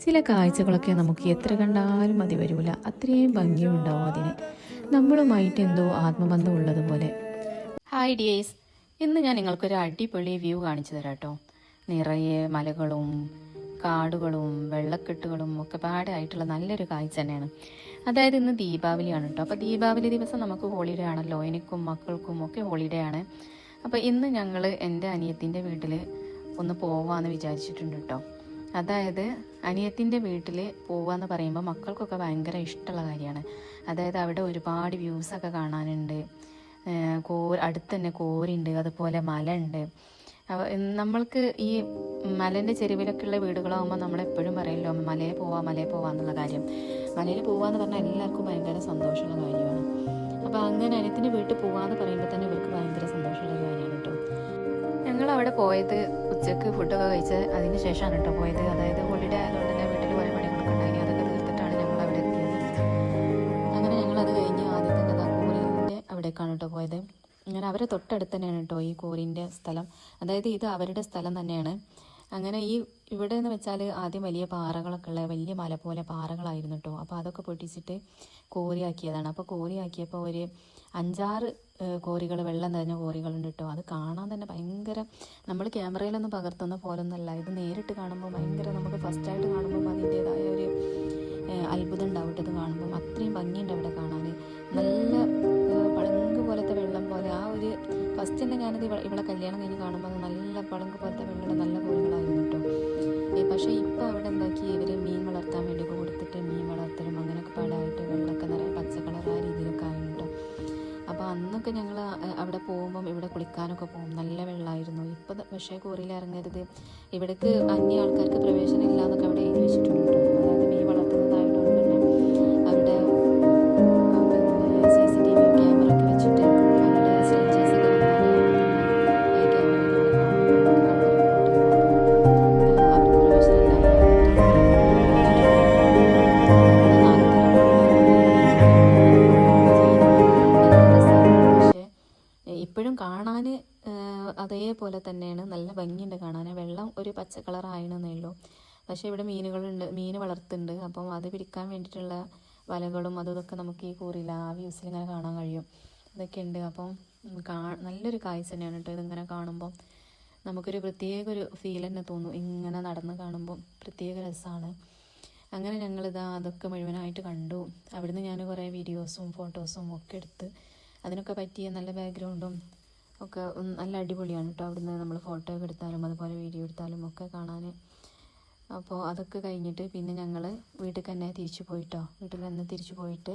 ചില കാഴ്ചകളൊക്കെ നമുക്ക് എത്ര കണ്ടാലും മതി വരില്ല അത്രയും ഭംഗിയും ഉണ്ടാവും അതിന്. നമ്മളുമായിട്ട് എന്തോ ആത്മബന്ധം ഉള്ളതുപോലെ ഹായ് ഡിയേഴ്സ് ഇന്ന് ഞാൻ നിങ്ങൾക്കൊരു അടിപൊളി വ്യൂ കാണിച്ചു തരാം കേട്ടോ. നിറയെ മലകളും കാടുകളും വെള്ളക്കെട്ടുകളും ഒക്കെ പാടായിട്ടുള്ള നല്ലൊരു കാഴ്ച തന്നെയാണ്. അതായത് ഇന്ന് ദീപാവലിയാണ് കേട്ടോ. അപ്പോൾ ദീപാവലി ദിവസം നമുക്ക് ഹോളിഡേ ആണല്ലോ. എനിക്കും മക്കൾക്കും ഒക്കെ ഹോളിഡേ ആണ്. അപ്പോൾ ഇന്ന് ഞങ്ങൾ എന്റെ അനിയത്തിന്റെ വീട്ടിൽ ഒന്ന് പോവാമെന്ന് വിചാരിച്ചിട്ടുണ്ട് കേട്ടോ. അതായത് അനിയത്തിന്റെ വീട്ടിൽ പോവാന്ന് പറയുമ്പോൾ മക്കൾക്കൊക്കെ ഭയങ്കര ഇഷ്ടമുള്ള കാര്യമാണ്. അതായത് അവിടെ ഒരുപാട് വ്യൂസൊക്കെ കാണാനുണ്ട്. കോ അടുത്ത് തന്നെ കോരിണ്ട് അതുപോലെ മല ഉണ്ട് നമ്മൾക്ക് ഈ മലേന്റെ ചെരുവിലൊക്കെ ഉള്ള വീടുകളാകുമ്പോൾ നമ്മളെപ്പോഴും പറയല്ലോ മലയിൽ പോവാം മലയിൽ പോവാം എന്നുള്ള കാര്യം. മലയിൽ പോവാന്ന് പറഞ്ഞാൽ എല്ലാവർക്കും ഭയങ്കര സന്തോഷമുള്ള കാര്യമാണ്. അപ്പോൾ അങ്ങനെ അനിയത്തിന്റെ വീട്ടിൽ പോവാന്ന് പറയുമ്പോൾ തന്നെ ഇവർക്ക് ഭയങ്കര സന്തോഷമുള്ള കാര്യമാണ് കേട്ടോ. ഞങ്ങൾ അവിടെ പോയത് ഉച്ചയ്ക്ക് ഫുഡൊക്കെ കഴിച്ച് അതിന് ശേഷമാണ് കേട്ടോ പോയത്. അതായത് ഹോളിഡേ ആയതുകൊണ്ട് തന്നെ വീട്ടിൽ പല പണികളൊക്കെ ഉണ്ടായി. അതൊക്കെ തീർത്തിട്ടാണ് ഞങ്ങൾ അവിടെ എത്തിയത്. അങ്ങനെ ഞങ്ങൾ അത് കഴിഞ്ഞ് ആദ്യം തന്നെ ദാ കോറിന്റെ അവിടേക്കാണ് കേട്ടോ പോയത്. അങ്ങനെ അവരെ തൊട്ടടുത്ത് തന്നെയാണ് കേട്ടോ ഈ കോറിന്റെ സ്ഥലം. അതായത് ഇത് അവരുടെ സ്ഥലം തന്നെയാണ്. അങ്ങനെ ഈ ഇവിടെ എന്ന് വെച്ചാൽ ആദ്യം വലിയ പാറകളൊക്കെ ഉള്ള വലിയ മല പോലെ പാറകളായിരുന്നു കേട്ടോ. അപ്പോൾ അതൊക്കെ പൊട്ടിച്ചിട്ട് കോരിയാക്കിയതാണ്. അപ്പോൾ കോരിയാക്കിയപ്പോൾ ഒരു അഞ്ചാറ് കോറികൾ വെള്ളം നിറഞ്ഞ കോറികളുണ്ട് കേട്ടോ അത് കാണാൻ തന്നെ ഭയങ്കര നമ്മൾ ക്യാമറയിലൊന്നും പകർത്തുന്ന പോലൊന്നല്ല. ഇത് നേരിട്ട് കാണുമ്പോൾ ഭയങ്കര നമുക്ക് ഫസ്റ്റായിട്ട് കാണുമ്പോൾ അതിന്റേതായ ഒരു അത്ഭുതം ഉണ്ടാവും ഇത് കാണുമ്പോൾ അത്രയും ഭംഗിയുണ്ട് അവിടെ കാണാൻ നല്ല പടങ്ങ് പോലത്തെ വെള്ളം പോലെ ആ ഒരു ഫസ്റ്റ് തന്നെ ഞാനത് ഇവിടെ കല്യാണം കഴിഞ്ഞ് കാണുമ്പോൾ നല്ല പളുങ്ക് പോലത്തെ വെള്ളം നല്ല കോഴികളായിരുന്നു കേട്ടോ പക്ഷേ ഇപ്പോൾ അവിടെ എന്താക്കി ഇവർ മീൻ വളർത്താൻ വേണ്ടി കൊടുത്തിട്ട് മീൻ വളർത്തലും അങ്ങനെയൊക്കെ പാടായിട്ട് വെള്ളമൊക്കെ നിറയെ അന്നൊക്കെ ഞങ്ങൾ അവിടെ പോകുമ്പം ഇവിടെ കുളിക്കാനൊക്കെ പോകും. നല്ല വെള്ളമായിരുന്നു ഇപ്പം പക്ഷേ കോറിയിൽ ഇറങ്ങരുത് ഇവിടേക്ക് അന്യ ആൾക്കാർക്ക് പ്രവേശനം ഇല്ല എന്നൊക്കെ അവിടെ എഴുതി വെച്ചിട്ടുണ്ട്. കേട്ടോ അതായത് മീൻ തന്നെയാണ് നല്ല ഭംഗിയുണ്ട് കാണാൻ വെള്ളം ഒരു പച്ച കളറായണെന്നേ ഉള്ളൂ. പക്ഷേ ഇവിടെ മീനുകളുണ്ട് മീൻ വളർത്തുന്നുണ്ട്. അപ്പം അത് പിടിക്കാൻ വേണ്ടിയിട്ടുള്ള വലകളും അതും ഇതൊക്കെ നമുക്ക് ഈ കൂറിയില്ല ആ വ്യൂസിൽ ഇങ്ങനെ കാണാൻ കഴിയും. അതൊക്കെ ഉണ്ട്. അപ്പം കാ നല്ലൊരു കാഴ്ച തന്നെയാണ് കേട്ടോ ഇതിങ്ങനെ കാണുമ്പം. നമുക്കൊരു പ്രത്യേക ഒരു ഫീൽ തന്നെ തോന്നും ഇങ്ങനെ നടന്ന് കാണുമ്പോൾ പ്രത്യേക രസമാണ് അങ്ങനെ ഞങ്ങളിതാ അതൊക്കെ മുഴുവനായിട്ട് കണ്ടു. അവിടുന്ന് ഞാൻ കുറേ വീഡിയോസും ഫോട്ടോസും ഒക്കെ എടുത്ത് അതിനൊക്കെ പറ്റിയ നല്ല ബാക്ക്ഗ്രൗണ്ടും ഒക്കെ നല്ല അടിപൊളിയാണ് കേട്ടോ അവിടുന്ന് നമ്മൾ ഫോട്ടോ ഒക്കെ എടുത്താലും അതുപോലെ വീഡിയോ എടുത്താലും ഒക്കെ കാണാൻ അപ്പോൾ അതൊക്കെ കഴിഞ്ഞിട്ട് പിന്നെ ഞങ്ങൾ വീട്ടിൽ തന്നെ തിരിച്ചു പോയിട്ടോ വീട്ടിൽ തന്നെ തിരിച്ചു പോയിട്ട്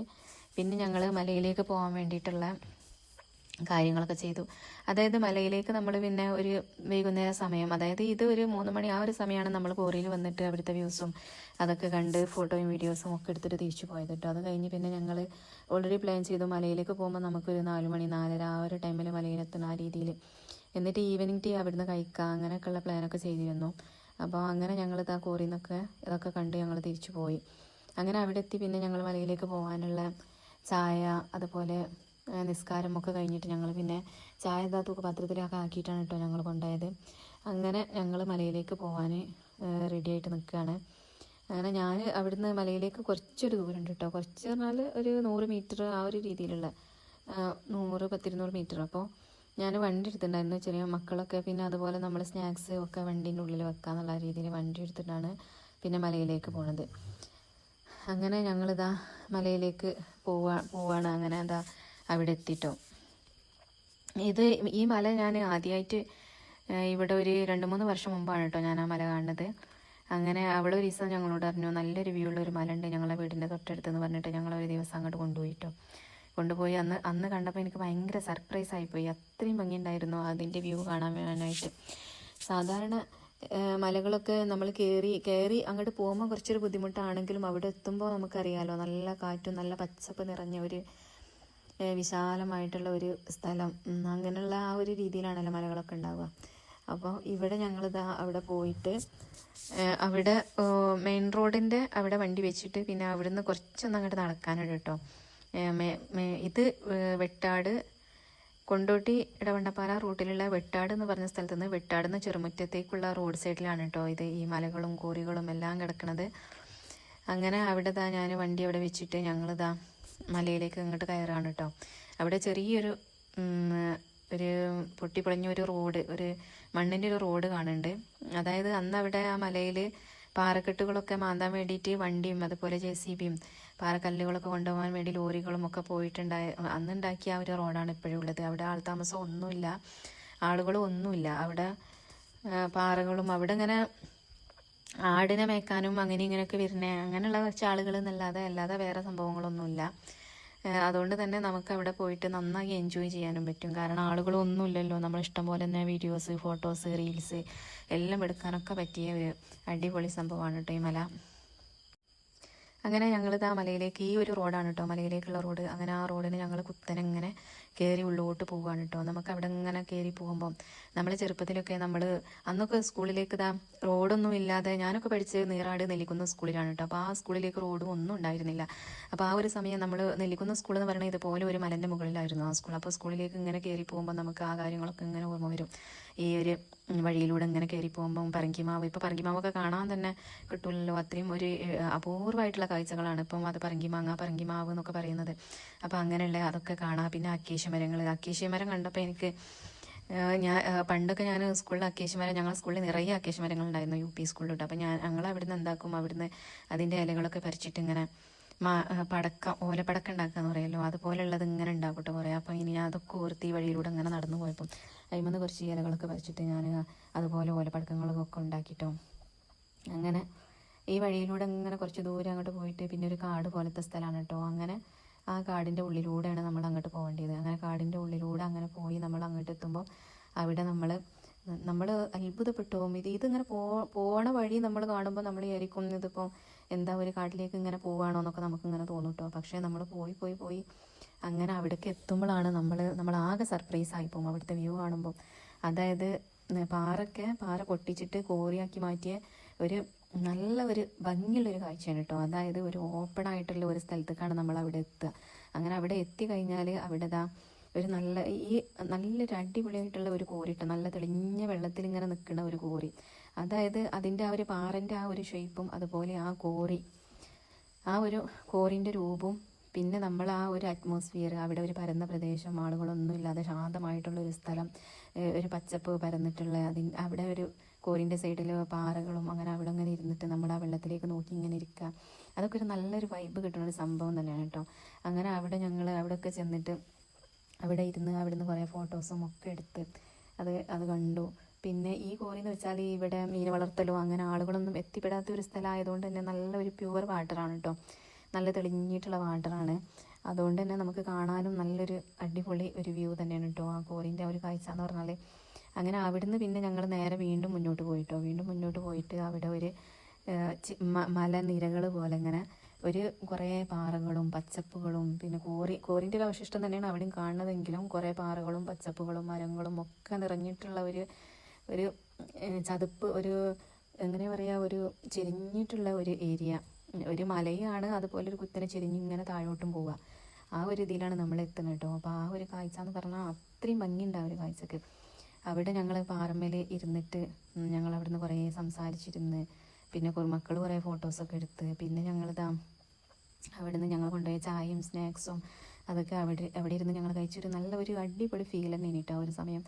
പിന്നെ ഞങ്ങൾ മലയിലേക്ക് പോകാൻ വേണ്ടിയിട്ടുള്ള കാര്യങ്ങളൊക്കെ ചെയ്തു. അതായത് മലയിലേക്ക് നമ്മൾ പിന്നെ ഒരു വൈകുന്നേര സമയം അതായത് ഇത് ഒരു മൂന്ന് മണി ആ ഒരു സമയമാണ് നമ്മൾ കോറിയിൽ വന്നിട്ട് അവിടുത്തെ വ്യൂസും അതൊക്കെ കണ്ട് ഫോട്ടോയും വീഡിയോസും ഒക്കെ എടുത്തിട്ട് തിരിച്ചു പോയത് കേട്ടോ. അത് കഴിഞ്ഞ് പിന്നെ ഞങ്ങൾ ഓൾറെഡി പ്ലാൻ ചെയ്തു മലയിലേക്ക് പോകുമ്പോൾ നമുക്കൊരു നാല് മണി നാലര ആ ഒരു ടൈമിൽ മലയിലെത്തുന്ന ആ രീതിയിൽ എന്നിട്ട് ഈവനിങ് ടീ അവിടുന്ന് കഴിക്കുക അങ്ങനെയൊക്കെയുള്ള പ്ലാനൊക്കെ ചെയ്തിരുന്നു. അപ്പോൾ അങ്ങനെ ഞങ്ങൾ ഇതാ കോറിയിൽ നിന്നൊക്കെ ഇതൊക്കെ കണ്ട് ഞങ്ങൾ തിരിച്ചു പോയി. അങ്ങനെ അവിടെ എത്തി പിന്നെ ഞങ്ങൾ മലയിലേക്ക് പോകാനുള്ള ചായ അതുപോലെ നിസ്കാരമൊക്കെ കഴിഞ്ഞിട്ട് ഞങ്ങൾ പിന്നെ ചായ എന്താ തൂക്ക് പത്രത്തിലൊക്കെ ആക്കിയിട്ടാണ് കേട്ടോ ഞങ്ങൾ കൊണ്ടുപോയത് അങ്ങനെ ഞങ്ങൾ മലയിലേക്ക് പോകാൻ റെഡി ആയിട്ട് നിൽക്കുകയാണ് അങ്ങനെ ഞാൻ അവിടുന്ന് മലയിലേക്ക് കുറച്ചൊരു ദൂരം ഉണ്ട് കേട്ടോ. കുറച്ച് പറഞ്ഞാൽ ഒരു നൂറ് മീറ്റർ ആ ഒരു രീതിയിലുള്ള നൂറ് പത്തിരുന്നൂറ് മീറ്റർ. അപ്പോൾ ഞാൻ വണ്ടി എടുത്തിട്ടുണ്ടായിരുന്നു. ചെറിയ മക്കളൊക്കെ പിന്നെ അതുപോലെ നമ്മൾ സ്നാക്സ് ഒക്കെ വണ്ടീന്റെ ഉള്ളിൽ വെക്കാന്നുള്ള രീതിയിൽ വണ്ടി എടുത്തിട്ടാണ് പിന്നെ മലയിലേക്ക് പോണത്. അങ്ങനെ ഞങ്ങളിതാ മലയിലേക്ക് പോവാ പോവാണ്. അങ്ങനെ എന്താ അവിടെ എത്തിട്ടോ ഇത് ഈ മല ഞാൻ ആദ്യമായിട്ട് ഇവിടെ ഒരു രണ്ട് മൂന്ന് വർഷം മുമ്പാണ് കേട്ടോ ഞാൻ ആ മല കാണുന്നത്. അങ്ങനെ അവിടെ ഒരു ദിവസം ഞങ്ങളോട് പറഞ്ഞു നല്ലൊരു വ്യൂ ഉള്ള ഒരു മല ഉണ്ട് ഞങ്ങളെ വീടിന്റെ തൊട്ടടുത്ത് എന്ന് പറഞ്ഞിട്ട് ഞങ്ങൾ ഒരു ദിവസം അങ്ങോട്ട് കൊണ്ടുപോയിട്ടോ കൊണ്ടുപോയി അന്ന് അന്ന് കണ്ടപ്പോൾ എനിക്ക് ഭയങ്കര സർപ്രൈസ് ആയിപ്പോയി അത്രയും ഭംഗിയുണ്ടായിരുന്നു അതിന്റെ വ്യൂ കാണാൻ വേണമായിട്ട് സാധാരണ മലകളൊക്കെ നമ്മൾ കയറി കയറി അങ്ങോട്ട് പോകുമ്പോൾ കുറച്ചൊരു ബുദ്ധിമുട്ടാണെങ്കിലും അവിടെ എത്തുമ്പോൾ നമുക്കറിയാലോ നല്ല കാറ്റും നല്ല പച്ചപ്പ് നിറഞ്ഞ ഒരു വിശാലമായിട്ടുള്ള ഒരു സ്ഥലം. അങ്ങനെയുള്ള ആ ഒരു രീതിയിലാണല്ലോ മലകളൊക്കെ ഉണ്ടാവുക. അപ്പോൾ ഇവിടെ ഞങ്ങളിതാ അവിടെ പോയിട്ട് അവിടെ മെയിൻ റോഡിന്റെ അവിടെ വണ്ടി വെച്ചിട്ട് പിന്നെ അവിടുന്ന് കുറച്ചൊന്നും അങ്ങോട്ട് നടക്കാനുണ്ട് കേട്ടോ. ഇത് വെട്ടാട് കൊണ്ടോട്ടി ഇടവണ്ടപ്പാറ റൂട്ടിലുള്ള വെട്ടാട് എന്ന് പറഞ്ഞ സ്ഥലത്ത് നിന്ന് വെട്ടാട് നിന്ന് ചെറുമുറ്റത്തേക്കുള്ള റോഡ് സൈഡിലാണ് കേട്ടോ ഇത് ഈ മലകളും കോറികളും എല്ലാം കിടക്കുന്നത് അങ്ങനെ അവിടെ ദാ ഞാൻ വണ്ടി അവിടെ വെച്ചിട്ട് ഞങ്ങളിതാ മലയിലേക്ക് ഇങ്ങോട്ട് കയറാണ് കേട്ടോ അവിടെ ചെറിയൊരു ഒരു പൊട്ടിപ്പൊളിഞ്ഞ ഒരു റോഡ് ഒരു മണ്ണിന്റെ ഒരു റോഡ് കാണുന്നുണ്ട്. അതായത് അന്ന് അവിടെ ആ മലയിൽ പാറക്കെട്ടുകളൊക്കെ മാന്താൻ വേണ്ടിയിട്ട് വണ്ടിയും അതുപോലെ ജെ സി ബിയും പാറക്കല്ലുകളൊക്കെ കൊണ്ടുപോകാൻ വേണ്ടി ലോറികളും ഒക്കെ പോയിട്ടുണ്ടായ അന്നുണ്ടാക്കിയ ആ ഒരു റോഡാണ് ഇപ്പോഴും ഉള്ളത്. അവിടെ ആൾ താമസം ഒന്നുമില്ല. ആളുകളും ഒന്നുമില്ല. അവിടെ പാറകളും അവിടെ ഇങ്ങനെ ആടിനെ മേക്കാനും അങ്ങനെ ഇങ്ങനെയൊക്കെ വരുന്ന. അങ്ങനെയുള്ള കുറച്ച് ആളുകൾ എന്നല്ലാതെ അല്ലാതെ വേറെ സംഭവങ്ങളൊന്നുമില്ല. അതുകൊണ്ട് തന്നെ നമുക്ക് അവിടെ പോയിട്ട് നന്നായി എൻജോയ് ചെയ്യാനും പറ്റും. കാരണം ആളുകളൊന്നുമില്ലല്ലോ നമ്മൾ ഇഷ്ടം പോലെ തന്നെ വീഡിയോസ് ഫോട്ടോസ് റീൽസ് എല്ലാം എടുക്കാനൊക്കെ പറ്റിയ ഒരു അടിപൊളി സംഭവമാണ് കേട്ടോ ഈ മല. അങ്ങനെ ഞങ്ങളിത് ആ മലയിലേക്ക് ഈ ഒരു റോഡാണ് കേട്ടോ. മലയിലേക്കുള്ള റോഡ് അങ്ങനെ ആ റോഡിന് ഞങ്ങൾ കുത്തനെ ഇങ്ങനെ കയറി ഉള്ളോട്ട് പോവുകയാണ് കേട്ടോ. നമുക്ക് അവിടെ ഇങ്ങനെ കയറി പോകുമ്പം നമ്മൾ ചെറുപ്പത്തിലൊക്കെ നമ്മൾ അന്നൊക്കെ സ്കൂളിലേക്ക് ഇതാ റോഡൊന്നും ഇല്ലാതെ ഞാനൊക്കെ പഠിച്ച് നീറാട് നെല്ലിക്കുന്ന സ്കൂളിലാണ് കേട്ടോ. അപ്പോൾ ആ സ്കൂളിലേക്ക് റോഡും ഒന്നും ഉണ്ടായിരുന്നില്ല. അപ്പോൾ ആ ഒരു സമയം നമ്മൾ നെല്ലിക്കുന്ന സ്കൂൾ എന്ന് പറയുന്നത് ഇതുപോലെ ഒരു മലന്റെ മുകളിലായിരുന്നു ആ സ്കൂൾ. അപ്പോൾ സ്കൂളിലേക്ക് ഇങ്ങനെ കയറി പോകുമ്പോൾ നമുക്ക് ആ കാര്യങ്ങളൊക്കെ ഇങ്ങനെ ഓർമ്മ വരും. ഈ ഒരു വഴിയിലൂടെ ഇങ്ങനെ കയറി പോകുമ്പം പറങ്കിമാവ് ഇപ്പോൾ പറങ്കിമാവൊക്കെ കാണാൻ തന്നെ കിട്ടുമല്ലോ അത്രയും ഒരു അപൂർവമായിട്ടുള്ള കാഴ്ചകളാണ് ഇപ്പം അത് പറങ്കിമാങ്ങ പറങ്കിമാവ് എന്നൊക്കെ പറയുന്നത്. അപ്പോൾ അങ്ങനെയുള്ള അതൊക്കെ കാണാം. പിന്നെ അക്കേഷ്യ മരങ്ങൾ മരം കണ്ടപ്പോൾ എനിക്ക് ഞാൻ പണ്ടൊക്കെ ഞാൻ സ്കൂളിൽ അക്കേഷ്യ മരം ഞങ്ങളുടെ സ്കൂളിൽ നിറയെ അക്കേഷ്യ മരങ്ങൾ ഉണ്ടായിരുന്നു യു പി സ്കൂളിലോട്ട് അപ്പോൾ ഞാൻ ഞങ്ങൾ അവിടുന്ന് എന്താക്കും? അവിടുന്ന് അതിന്റെ ഇലകളൊക്കെ പറിച്ചിട്ട് ഇങ്ങനെ മാ പടക്ക ഓലപ്പടക്ക എന്ന് പറയുമല്ലോ അതുപോലെയുള്ളത് ഇങ്ങനെ ഉണ്ടാക്കട്ടെ കുറേ. അപ്പോൾ ഇനി ഞാൻ അതൊക്കെ ഓർത്തി വഴിയിലൂടെ ഇങ്ങനെ നടന്നു പോയപ്പം അതിമെന്ന് കുറച്ച് ഇലകളൊക്കെ പറിച്ചിട്ട് ഞാൻ അതുപോലെ ഓലപ്പടക്കങ്ങളൊക്കെ ഉണ്ടാക്കിട്ടോ. അങ്ങനെ ഈ വഴിയിലൂടെ ഇങ്ങനെ കുറച്ച് ദൂരം അങ്ങോട്ട് പോയിട്ട് പിന്നെ ഒരു കാട് പോലത്തെ സ്ഥലമാണ് കേട്ടോ അങ്ങനെ ആ കാടിന്റെ ഉള്ളിലൂടെയാണ് നമ്മൾ അങ്ങോട്ട് പോകേണ്ടത് അങ്ങനെ കാടിന്റെ ഉള്ളിലൂടെ അങ്ങനെ പോയി നമ്മൾ അങ്ങോട്ട് എത്തുമ്പോൾ അവിടെ നമ്മൾ നമ്മൾ അത്ഭുതപ്പെട്ടു. പോകും ഇത് ഇതിങ്ങനെ പോ പോണ വഴി നമ്മൾ കാണുമ്പോൾ നമ്മൾ വിചാരിക്കും ഇതിപ്പോൾ എന്താ ഒരു കാട്ടിലേക്ക് ഇങ്ങനെ പോവുകയാണോ എന്നൊക്കെ നമുക്ക് ഇങ്ങനെ തോന്നും കേട്ടോ. പക്ഷേ നമ്മൾ പോയി പോയി പോയി അങ്ങനെ അവിടേക്ക് എത്തുമ്പോഴാണ് നമ്മൾ നമ്മൾ ആകെ സർപ്രൈസ് ആയി പോകും. അവിടുത്തെ വ്യൂ കാണുമ്പോൾ. അതായത് പാറൊക്കെ പാറ പൊട്ടിച്ചിട്ട് കോറിയാക്കി മാറ്റിയ ഒരു നല്ല ഒരു ഭംഗിയുള്ളൊരു കാഴ്ചയാണ് കേട്ടോ. അതായത് ഒരു ഓപ്പൺ ആയിട്ടുള്ള ഒരു സ്ഥലത്തേക്കാണ് നമ്മൾ അവിടെ എത്തുക. അങ്ങനെ അവിടെ എത്തി കഴിഞ്ഞാൽ അവിടെ ഒരു നല്ല ഈ നല്ലൊരു അടിപൊളിയായിട്ടുള്ള ഒരു കോരി കേട്ടോ. നല്ല തെളിഞ്ഞ വെള്ളത്തിൽ ഇങ്ങനെ നിൽക്കുന്ന ഒരു കോരി അതായത് അതിന്റെ ആ ഒരു പാറന്റെ ആ ഒരു ഷേപ്പും അതുപോലെ ആ കോറി ആ ഒരു കോറിന്റെ രൂപവും പിന്നെ നമ്മൾ ആ ഒരു അറ്റ്മോസ്ഫിയർ അവിടെ ഒരു പരന്ന പ്രദേശം ആളുകളൊന്നും ഇല്ലാതെ ശാന്തമായിട്ടുള്ള ഒരു സ്ഥലം ഒരു പച്ചപ്പ് പരന്നിട്ടുള്ള അതിൻ അവിടെ ഒരു കോറിന്റെ സൈഡിൽ പാറകളും അങ്ങനെ അവിടെ ഇരുന്നിട്ട് നമ്മൾ ആ വെള്ളത്തിലേക്ക് നോക്കി ഇങ്ങനെ ഇരിക്കുക അതൊക്കെ ഒരു നല്ലൊരു വൈബ് കിട്ടുന്ന ഒരു സംഭവം തന്നെയാണ് കേട്ടോ അങ്ങനെ അവിടെ ഞങ്ങൾ അവിടെയൊക്കെ ചെന്നിട്ട് അവിടെ ഇരുന്ന് അവിടെ നിന്ന് കുറേ ഫോട്ടോസും ഒക്കെ എടുത്ത് അത് അത് കണ്ടു. പിന്നെ ഈ കോറി എന്ന് വെച്ചാൽ ഇവിടെ മീൻ വളർത്തലോ അങ്ങനെ ആളുകളൊന്നും എത്തിപ്പെടാത്ത ഒരു സ്ഥലമായതുകൊണ്ട് തന്നെ നല്ല ഒരു പ്യുവർ വാട്ടറാണ് കേട്ടോ നല്ല തെളിഞ്ഞിട്ടുള്ള വാട്ടറാണ് അതുകൊണ്ട് തന്നെ നമുക്ക് കാണാനും നല്ലൊരു അടിപൊളി ഒരു വ്യൂ തന്നെയാണ് കേട്ടോ ആ കോറിന്റെ ഒരു കാഴ്ച എന്ന് പറഞ്ഞാൽ അങ്ങനെ അവിടുന്ന് പിന്നെ ഞങ്ങൾ നേരെ വീണ്ടും മുന്നോട്ട് പോയിട്ടോ. വീണ്ടും മുന്നോട്ട് പോയിട്ട് അവിടെ ഒരു മലനിരകൾ പോലെ ഇങ്ങനെ ഒരു കുറേ പാറകളും പച്ചപ്പുകളും പിന്നെ കോറി കോറിന്റെ ഒരു അവശിഷ്ടം തന്നെയാണ് അവിടെയും കാണുന്നതെങ്കിലും കുറേ പാറകളും പച്ചപ്പുകളും മരങ്ങളും ഒക്കെ നിറഞ്ഞിട്ടുള്ള ഒരു ഒരു ചതുപ്പ് ഒരു എങ്ങനെ പറയുക ഒരു ചെരിഞ്ഞിട്ടുള്ള ഒരു ഏരിയ. ഒരു മലയാണ് അതുപോലെ ഒരു കുത്തനെ ചെരിഞ്ഞ് ഇങ്ങനെ താഴോട്ടും പോവുക. ആ ഒരു ഇതിലാണ് നമ്മൾ എത്തുന്നത് കേട്ടോ. അപ്പോൾ ആ ഒരു കാഴ്ച എന്ന് പറഞ്ഞാൽ അത്രയും ഭംഗിയുണ്ട് ആ ഒരു കാഴ്ചക്ക്. അവിടെ ഞങ്ങൾ പാറമ്മയിൽ ഇരുന്നിട്ട് ഞങ്ങൾ അവിടുന്ന് കുറേ സംസാരിച്ചിരുന്ന്. പിന്നെ മക്കൾ കുറേ ഫോട്ടോസൊക്കെ എടുത്ത്. പിന്നെ ഞങ്ങളിതാ അവിടെ നിന്ന് ഞങ്ങൾ കൊണ്ടുപോയ ചായയും സ്നാക്സും അതൊക്കെ അവിടെ അവിടെ ഇരുന്ന് ഞങ്ങൾ കഴിച്ചൊരു നല്ല ഒരു അടിപൊളി ഫീൽ തന്നെ ആ ഒരു സമയം.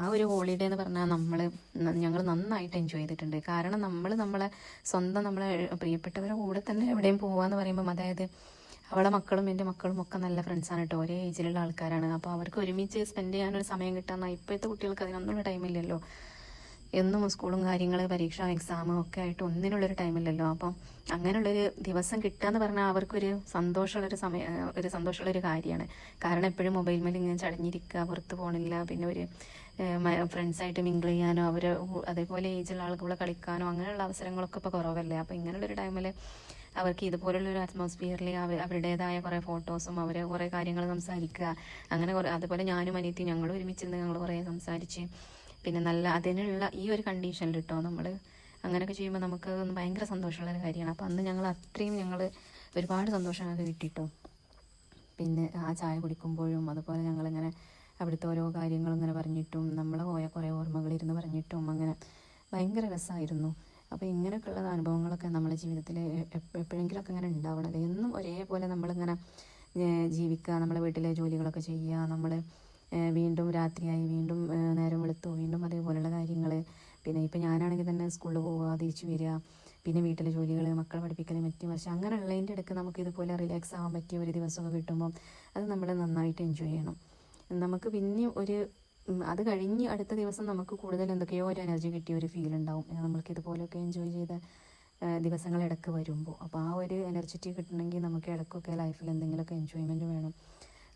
ആ ഒരു ഹോളിഡേ എന്ന് പറഞ്ഞാൽ നമ്മൾ ഞങ്ങൾ നന്നായിട്ട് എൻജോയ് ചെയ്തിട്ടുണ്ട്. കാരണം നമ്മൾ നമ്മളെ സ്വന്തം നമ്മളെ പ്രിയപ്പെട്ടവരുടെ കൂടെ തന്നെ എവിടെയും പോകുക എന്ന് പറയുമ്പം അതായത് അവളെ മക്കളും എന്റെ മക്കളും ഒക്കെ നല്ല ഫ്രണ്ട്സാണ് കേട്ടോ ഒരേ ഏജിലുള്ള ആൾക്കാരാണ്. അപ്പോൾ അവർക്ക് ഒരുമിച്ച് സ്പെൻഡ് ചെയ്യാനൊരു സമയം കിട്ടാൻ ഇപ്പോഴത്തെ കുട്ടികൾക്ക് അതിനൊന്നുള്ള ടൈമില്ലല്ലോ എന്നും സ്കൂളും കാര്യങ്ങൾ പരീക്ഷ എക്സാം ഒക്കെ ആയിട്ട് ഒന്നിനുള്ളൊരു ടൈമില്ലല്ലോ അപ്പം അങ്ങനെയുള്ളൊരു ദിവസം കിട്ടുക എന്ന് പറഞ്ഞാൽ അവർക്കൊരു സന്തോഷമുള്ളൊരു സമയം ഒരു സന്തോഷമുള്ളൊരു കാര്യമാണ്. കാരണം എപ്പോഴും മൊബൈൽ മേൽ ഇങ്ങനെ ചടഞ്ഞിരിക്കുക പുറത്ത് പോകണില്ല പിന്നെ ഒരു ഫ്രണ്ട്സായിട്ട് മിങ്കിൾ ചെയ്യാനോ അവർ അതേപോലെ ഏജുള്ള ആളുകളെ കളിക്കാനോ അങ്ങനെയുള്ള അവസരങ്ങളൊക്കെ ഇപ്പോൾ കുറവല്ലേ. അപ്പോൾ ഇങ്ങനെയുള്ളൊരു ടൈമിൽ അവർക്ക് ഇതുപോലുള്ള ഒരു അറ്റ്മോസ്ഫിയറിൽ അവർ അവരുടേതായ കുറേ ഫോട്ടോസും അവരെ കുറേ കാര്യങ്ങൾ സംസാരിക്കുക. അങ്ങനെ കുറേ അതുപോലെ ഞാനും അനിയത്തി ഞങ്ങൾ ഒരുമിച്ചിരുന്ന് ഞങ്ങൾ കുറേ സംസാരിച്ച്. പിന്നെ നല്ല അതിനുള്ള ഈ ഒരു കണ്ടീഷനിൽ കേട്ടോ നമ്മൾ അങ്ങനെയൊക്കെ ചെയ്യുമ്പോൾ നമുക്ക് ഭയങ്കര സന്തോഷമുള്ള ഒരു കാര്യമാണ്. അപ്പോൾ അന്ന് ഞങ്ങൾ അത്രയും ഞങ്ങൾ ഒരുപാട് സന്തോഷമൊക്കെ കിട്ടിട്ടോ. പിന്നെ ആ ചായ കുടിക്കുമ്പോഴും അതുപോലെ ഞങ്ങളിങ്ങനെ അവിടുത്തെ ഓരോ കാര്യങ്ങളും ഇങ്ങനെ പറഞ്ഞിട്ടും നമ്മൾ പോയ കുറേ ഓർമ്മകളിരുന്ന് പറഞ്ഞിട്ടും അങ്ങനെ ഭയങ്കര രസമായിരുന്നു അപ്പോൾ ഇങ്ങനെയൊക്കെയുള്ള അനുഭവങ്ങളൊക്കെ നമ്മുടെ ജീവിതത്തിൽ എപ്പോഴെങ്കിലുമൊക്കെ ഇങ്ങനെ ഉണ്ടാവണത്. എന്നും ഒരേപോലെ നമ്മളിങ്ങനെ ജീവിക്കുക നമ്മളെ വീട്ടിലെ ജോലികളൊക്കെ ചെയ്യുക നമ്മൾ വീണ്ടും രാത്രിയായി വീണ്ടും നേരം വെളുത്തു വീണ്ടും അതേപോലെയുള്ള കാര്യങ്ങൾ പിന്നെ ഇപ്പം ഞാനാണെങ്കിൽ തന്നെ സ്കൂളിൽ പോവുക തിരിച്ചു വരിക പിന്നെ വീട്ടിലെ ജോലികൾ മക്കളെ പഠിപ്പിക്കൽ മറ്റും പക്ഷേ അങ്ങനെയുള്ളതിന്റെ ഇടയ്ക്ക് നമുക്ക് ഇതുപോലെ റിലാക്സ് ആവാൻ പറ്റിയ ഒരു ദിവസമൊക്കെ കിട്ടുമ്പോൾ അത് നമ്മൾ നന്നായിട്ട് എൻജോയ് ചെയ്യണം. നമുക്ക് പിന്നെയും ഒരു അത് കഴിഞ്ഞ് അടുത്ത ദിവസം നമുക്ക് കൂടുതൽ എന്തൊക്കെയോ ഒരു എനർജി കിട്ടിയ ഒരു ഫീൽ ഉണ്ടാവും. നമ്മൾക്ക് ഇതുപോലെയൊക്കെ എൻജോയ് ചെയ്ത ദിവസങ്ങൾ ഇടയ്ക്ക് വരുമ്പോൾ അപ്പോൾ ആ ഒരു എനർജറ്റി കിട്ടണമെങ്കിൽ നമുക്ക് ഇടയ്ക്കൊക്കെ ലൈഫിൽ എന്തെങ്കിലുമൊക്കെ എൻജോയ്മെന്റ് വേണം.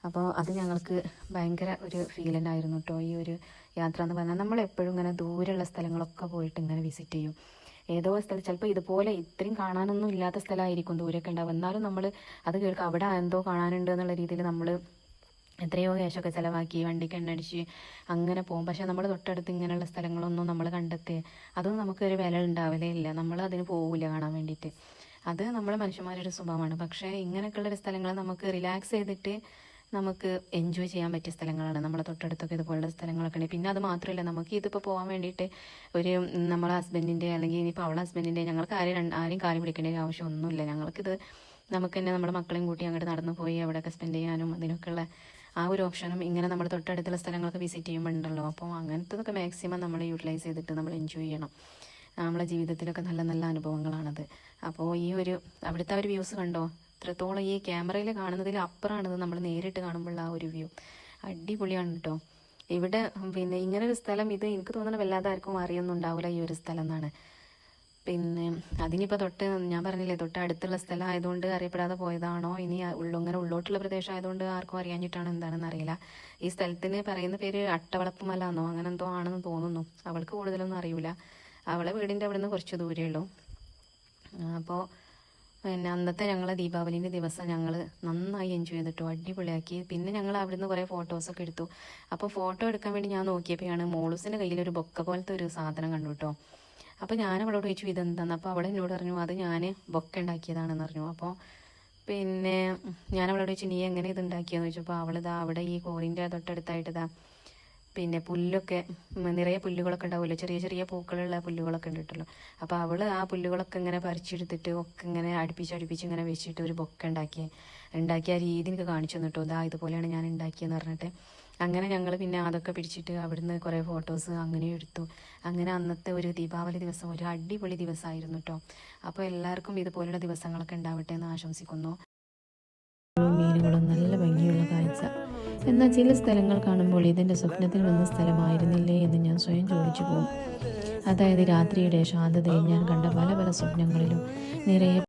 അപ്പോൾ അത് ഞങ്ങൾക്ക് ഭയങ്കര ഒരു ഫീൽ ആയിരുന്നു കേട്ടോ ഈ ഒരു യാത്ര എന്ന് പറഞ്ഞാൽ നമ്മളെപ്പോഴും ഇങ്ങനെ ദൂരെയുള്ള സ്ഥലങ്ങളൊക്കെ പോയിട്ട് ഇങ്ങനെ വിസിറ്റ് ചെയ്യും. ഏതോ സ്ഥലം ചിലപ്പോൾ ഇതുപോലെ ഇത്രയും കാണാനൊന്നും ഇല്ലാത്ത സ്ഥലമായിരിക്കും ദൂരമൊക്കെ ഉണ്ടാവും എന്നാലും നമ്മൾ അത് കേൾക്കുക അവിടെ എന്തോ കാണാനുണ്ട് എന്നുള്ള രീതിയിൽ നമ്മൾ എത്രയോ ക്യാഷൊക്കെ ചിലവാക്കി വണ്ടിക്ക് എണ്ണടിച്ച് അങ്ങനെ പോകും. പക്ഷെ നമ്മൾ തൊട്ടടുത്ത് ഇങ്ങനെയുള്ള സ്ഥലങ്ങളൊന്നും നമ്മൾ കണ്ടെത്തി അതൊന്നും നമുക്കൊരു വില ഉണ്ടാവലേ ഇല്ല. നമ്മൾ അതിന് പോവില്ല കാണാൻ വേണ്ടിയിട്ട്. അത് നമ്മളെ മനുഷ്യന്മാരുടെ സ്വഭാവമാണ്. പക്ഷേ ഇങ്ങനെയൊക്കെയുള്ള സ്ഥലങ്ങൾ നമുക്ക് റിലാക്സ് ചെയ്തിട്ട് നമുക്ക് എൻജോയ് ചെയ്യാൻ പറ്റിയ സ്ഥലങ്ങളാണ്. നമ്മളെ തൊട്ടടുത്തൊക്കെ ഇതുപോലുള്ള സ്ഥലങ്ങളൊക്കെ ഉണ്ട് പിന്നെ അത് മാത്രമല്ല നമുക്ക് ഇതിപ്പോൾ പോകാൻ വേണ്ടിയിട്ട് ഒരു നമ്മളെ ഹസ്ബൻഡിന്റെ അല്ലെങ്കിൽ ഇനിയിപ്പോൾ അവളെ ഹസ്ബൻഡിന്റെ ഞങ്ങൾക്ക് ആരും ആരെയും കാര്യം പിടിക്കേണ്ട ഒരു ആവശ്യമൊന്നുമില്ല ഞങ്ങൾക്കിത് നമുക്ക് തന്നെ നമ്മുടെ മക്കളെയും കൂട്ടി അങ്ങോട്ട് നടന്നു പോയി അവിടെയൊക്കെ സ്പെൻഡ് ചെയ്യാനും അതിനൊക്കെയുള്ള ആ ഒരു ഓപ്ഷനും ഇങ്ങനെ നമ്മൾ തൊട്ടടുത്തുള്ള സ്ഥലങ്ങളൊക്കെ വിസിറ്റ് ചെയ്യുമ്പോൾ ഉണ്ടല്ലോ അപ്പോൾ അങ്ങനത്തതൊക്കെ മാക്സിമം നമ്മൾ യൂട്ടിലൈസ് ചെയ്തിട്ട് നമ്മൾ എൻജോയ് ചെയ്യണം. നമ്മളെ ജീവിതത്തിലൊക്കെ നല്ല നല്ല അനുഭവങ്ങളാണത്. അപ്പോൾ ഈ ഒരു അവിടുത്തെ ഒരു വ്യൂസ് കണ്ടോ? ഇത്രത്തോളം ഈ ക്യാമറയിൽ കാണുന്നതിൽ അപ്പുറമാണിത് നമ്മൾ നേരിട്ട് കാണുമ്പോഴുള്ള ആ ഒരു വ്യൂ അടിപൊളിയാണ് കേട്ടോ ഇവിടെ പിന്നെ ഇങ്ങനൊരു സ്ഥലം ഇത് എനിക്ക് തോന്നുന്നത് വല്ലാതെ ആർക്കും അറിയൊന്നും ഉണ്ടാവില്ല ഈ ഒരു സ്ഥലം എന്നാണ്. പിന്നെ അതിനിപ്പോൾ തൊട്ട് ഞാൻ പറഞ്ഞില്ലേ തൊട്ട് അടുത്തുള്ള സ്ഥലം ആയതുകൊണ്ട് അറിയപ്പെടാതെ പോയതാണോ? ഇനി ഉള്ളുങ്ങനെ ഉള്ളോട്ടുള്ള പ്രദേശം ആയതുകൊണ്ട് ആർക്കും അറിയാഞ്ഞിട്ടാണ് എന്താണെന്ന് അറിയില്ല. ഈ സ്ഥലത്തിന് പറയുന്ന പേര് അട്ടവളപ്പുമല എന്നോ അങ്ങനെ എന്തോ ആണെന്ന് തോന്നുന്നു. അവൾക്ക് കൂടുതലൊന്നും അറിയില്ല അവളെ വീടിന്റെ അവിടെ നിന്ന് കുറച്ച് ദൂരേ ഉള്ളൂ. അപ്പോൾ പിന്നെ അന്നത്തെ ഞങ്ങളെ ദീപാവലിന്റെ ദിവസം ഞങ്ങൾ നന്നായി എൻജോയ് ചെയ്തിട്ടു അടിപൊളിയാക്കി. പിന്നെ ഞങ്ങൾ അവിടുന്ന് കുറേ ഫോട്ടോസൊക്കെ എടുത്തു. അപ്പോൾ ഫോട്ടോ എടുക്കാൻ വേണ്ടി ഞാൻ നോക്കിയപ്പോഴാണ് മോളൂസിന്റെ കയ്യിൽ ഒരു ബൊക്ക പോലത്തെ ഒരു സാധനം കണ്ടു കേട്ടോ അപ്പോൾ ഞാൻ അവളോട് ചോദിച്ചു ഇതെന്താന്ന്? അപ്പോൾ അവൾ എന്നോട് പറഞ്ഞു അത് ഞാൻ ബൊക്ക ഉണ്ടാക്കിയതാണെന്ന് പറഞ്ഞു. അപ്പോൾ പിന്നെ ഞാൻ അവളോട് ചോദിച്ചു നീ എങ്ങനെ ഇത് ഉണ്ടാക്കിയെന്ന്? ചോദിച്ചപ്പോൾ അവളിതാ അവിടെ ഈ കോറിന്റെ തൊട്ടടുത്തായിട്ട് ഇതാ പിന്നെ പുല്ലൊക്കെ നിറയെ പുല്ലുകളൊക്കെ ഉണ്ടാവുമല്ലോ ചെറിയ ചെറിയ പൂക്കളുള്ള പുല്ലുകളൊക്കെ ഉണ്ടല്ലോ അപ്പോൾ അവൾ ആ പുല്ലുകളൊക്കെ ഇങ്ങനെ പറിച്ചെടുത്തിട്ട് ഒക്കെ ഇങ്ങനെ അടുപ്പിച്ച് അടുപ്പിച്ച് ഇങ്ങനെ വെച്ചിട്ട് ഒരു ബൊക്ക ഉണ്ടാക്കി ഉണ്ടാക്കിയ രീതി എനിക്ക് കാണിച്ചു തന്നിട്ടോ. ഇതാ ഇതുപോലെയാണ് ഞാൻ ഉണ്ടാക്കിയെന്ന് പറഞ്ഞിട്ട്. അങ്ങനെ ഞങ്ങൾ പിന്നെ അതൊക്കെ പിടിച്ചിട്ട് അവിടുന്ന് കുറേ ഫോട്ടോസ് അങ്ങനെ എടുത്തു. അങ്ങനെ അന്നത്തെ ഒരു ദീപാവലി ദിവസം ഒരു അടിപൊളി ദിവസമായിരുന്നു കേട്ടോ അപ്പോൾ എല്ലാവർക്കും ഇതുപോലുള്ള ദിവസങ്ങളൊക്കെ ഉണ്ടാവട്ടെ എന്ന് ആശംസിക്കുന്നു. മീനുകളും നല്ല ഭംഗിയുള്ള കാഴ്ച. എന്നാൽ ചില സ്ഥലങ്ങൾ കാണുമ്പോൾ ഇതിന്റെ സ്വപ്നത്തിൽ വന്ന സ്ഥലമായിരുന്നില്ലേ എന്ന് ഞാൻ സ്വയം ചോദിച്ചു പോകും. അതായത് രാത്രിയുടെ ശാന്തതയിൽ ഞാൻ കണ്ട പല പല സ്വപ്നങ്ങളിലും നിറയെ